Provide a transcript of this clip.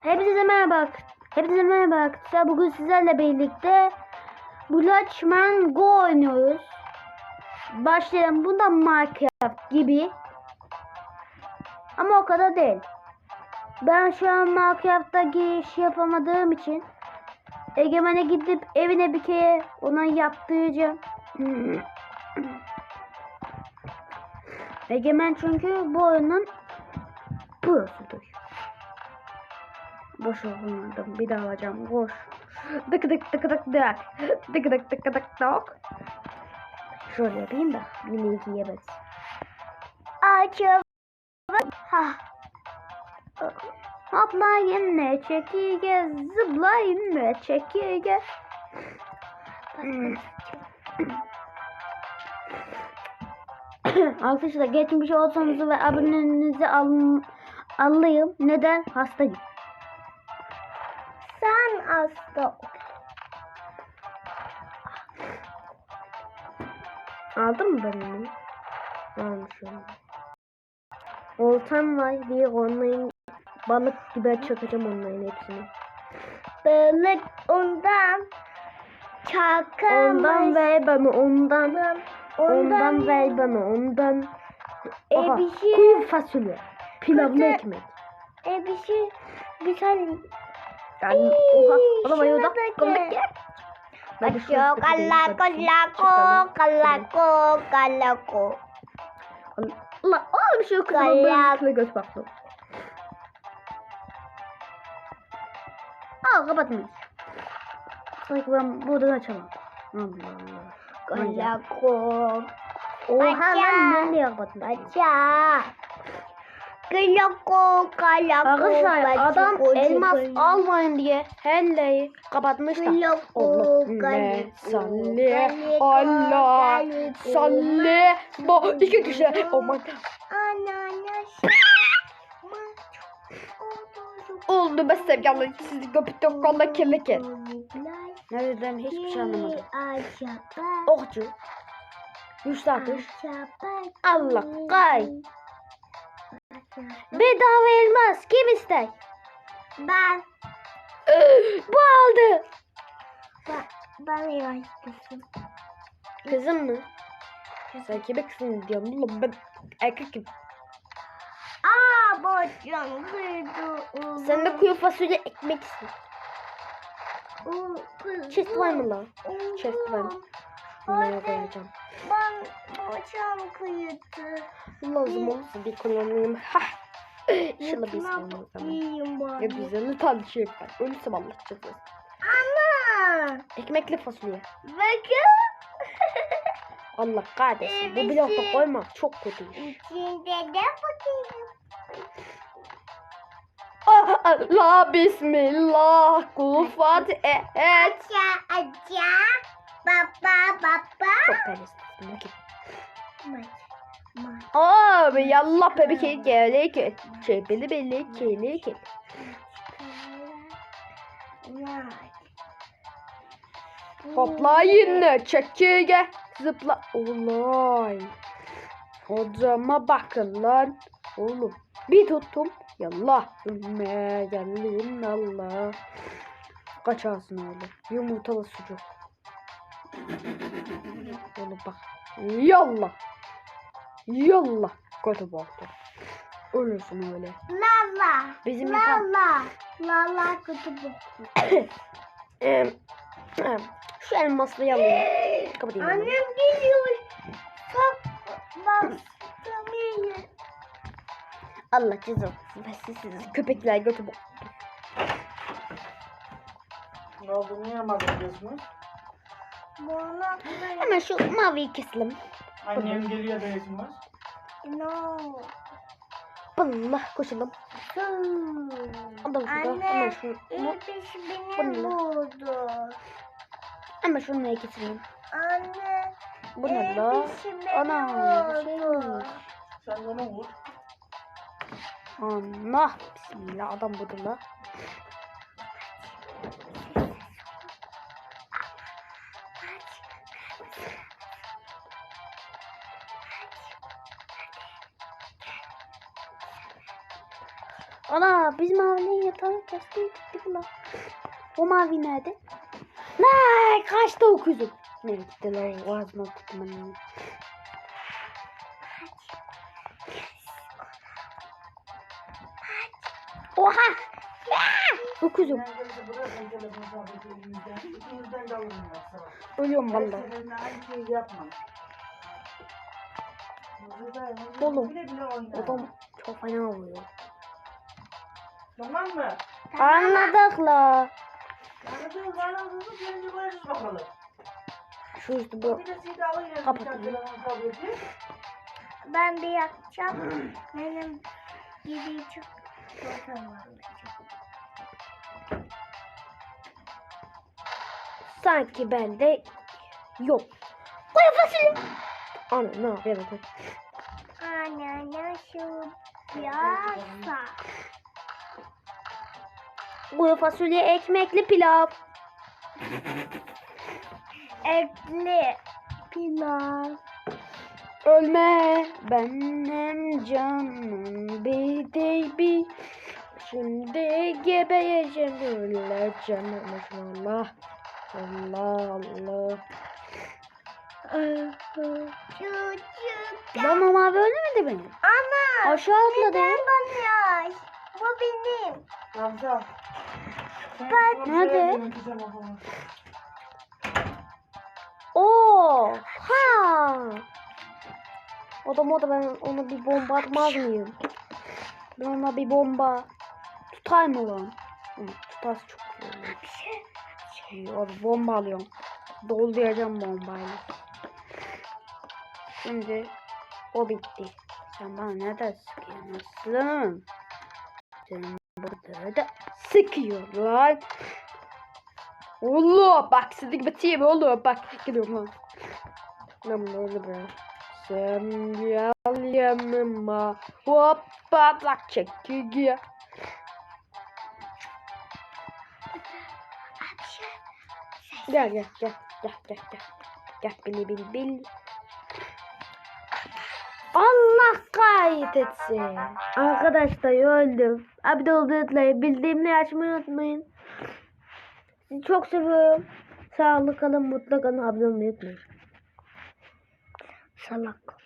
Hepinize merhaba. Hepinize merhaba arkadaşlar. Bugün sizlerle birlikte Bulaçman Go oynuyoruz. Başlayalım. Bunda Minecraft gibi. Ama o kadar değil. Ben şu an Minecraft'ta giriş yapamadığım için Egemen'e gidip evine bir kere ona yaptıracağım. Egemen çünkü bu oyunun prosudur. Boş olmadım. Bir daha alacağım. Boş. Dık dık dık dık dık. Dık dık dık dık dık. Şöyle yapayım da bilgi yemez. Açım. Ha. Hoplayın ne çekirge, zıplayın ne çekirge. Hmm. Arkadaşlar geçmiş olsanız ve abonenizi al alayım. Neden? Hastayım. Sen hasta Aldın mı ben onu? Almışım. Oltam var diye online balık gibi çakacağım onların hepsini. Balık ondan çakamış. Ondan ver bana ondan. ondan, Ondan ver bana ondan. E, Aha, bir şey- kuru fasulye. Pilavlı ekmek. E bir şey güzel. Yani İyi, oha bana bayıldı. Komik ya. De değil, kalako çakalım. kalako kalako. Allah oğlum şu Kayak. bıyıklı göz baktım. Al kapatmış. Sanki ben buradan açamam. Kalako. Oha lan ben niye kapatmış? Baca. Kalako kalako. Arkadaşlar adam elmas almayın diye helleyi kapatmış da. Allahümme salli Allah salli. Bu iki kişi. Aman Ananas. oldu be sevgilim sizi köpüktüm kolla kirli ki. Ne dedim? Hiçbir şey anlamadım. okçu. Güçlü atış Allah kay bedava elmas. Kim ister? Ben, bu aldı. Ben, ben yaşlısın. kızım mı? Sen kime kızım diyorum oğlum ben erkekim Aa, bacım kıydı. sen de kuru fasulye ekmek istiyorsun. Chest var mı lan? Chest var Bunları koyacağım. Ben bacım kıydı. Lazım olursa bir kullanayım. Hah. İnşallah bir Yutmak zaman. Ya güzel tam şey yapar. Ölürsem cezası. Ana. Ekmekli fasulye. Bakın. Allah kahretsin. Bu blokta koymak çok kötü. İçinde de bakayım. Ah, Allah bismillah. Kul Fatiha. Evet. Aça aça. Baba baba. Çok kahretsin. Abi yallah bebek gelek. Çebeli belli kelek. Maç. Hopla yine çekirge. Zıpla. Olay. Hocama bakın lan. Oğlum. Bir tuttum. Yallah. Ümme geldim Allah. Kaçarsın öyle. Yumurtalı sucuk. Oğlum bak. Yallah. Yallah. Kötü baktı. Ölürsün öyle. Lala. Bizim Lala. Lala kötü em, Şu elmaslı alayım. Kapatayım. Annem onu. geliyor. Bastım yine. Allah cezası versin sizi köpekler götü bu. Ne oldu? Niye mahvediyorsunuz? Bana Hemen şu maviyi keselim. Annem geliyor değilsin var. No. Allah koşalım. Adam şurada. Hemen Anne, şu, bu, İbiş beni ne? vurdu. hemen şunu keselim. Anne, Bu ne la? İbiş beni Ana bir şey vurdu. mi? Sen de onu vur. Allah. Bismillah adam burada la. Ana biz mavinin yatağını kestik gittik lan. O mavi nerede? Ne kaçtı o kuzum? Ne gitti lan ağzıma tuttum ben. Oha! O kuzum. Ölüyorum huzur Oğlum. Adam çok fena vuruyor. Tamam mı? Anladık la. Anladınız anladınız. Gelince koyarız bakalım. Şu üstü bu. Bir de Kapatın. Ben bir yakacağım. Benim gideceğim. Bakalım. Sanki bende yok. Koy fasulye. Ana ne yapıyor bakın. Anne şu yasa. Bu fasulye ekmekli pilav. Etli pilav. Ölme benim canım bir de bir. Şimdi gebeyeceğim öleceğim maşallah. Allah Allah. Çocuk. Lan o mavi ölmedi benim. Ana. Aşağı atladı. Neden bana? Bu benim. Hamza. Ben- Nerede? Oo, ha. O da ben ona bir bomba atmaz mıyım? Ben ona bir bomba tutar mı lan? Çok. Şey, abi bomba alıyorum. Dolduracağım bombayla. Şimdi o bitti. Sen bana nereden sıkıyorsun? Sen burada da sıkıyor lan. Allah bak sizi biteyim oğlum bak gidiyorum lan. Ben bunu öyle be. Sen gel yanıma hoppa bak çekiyor. Gel gel gel gel gel gel. Gel bili bil bil. Allah kahretsin. Arkadaşlar öldüm. Abone olmayı unutmayın. Bildirimleri açmayı unutmayın. Sizi çok seviyorum. Sağlıklı kalın, mutlu kalın. Abone olmayı unutmayın. Salak.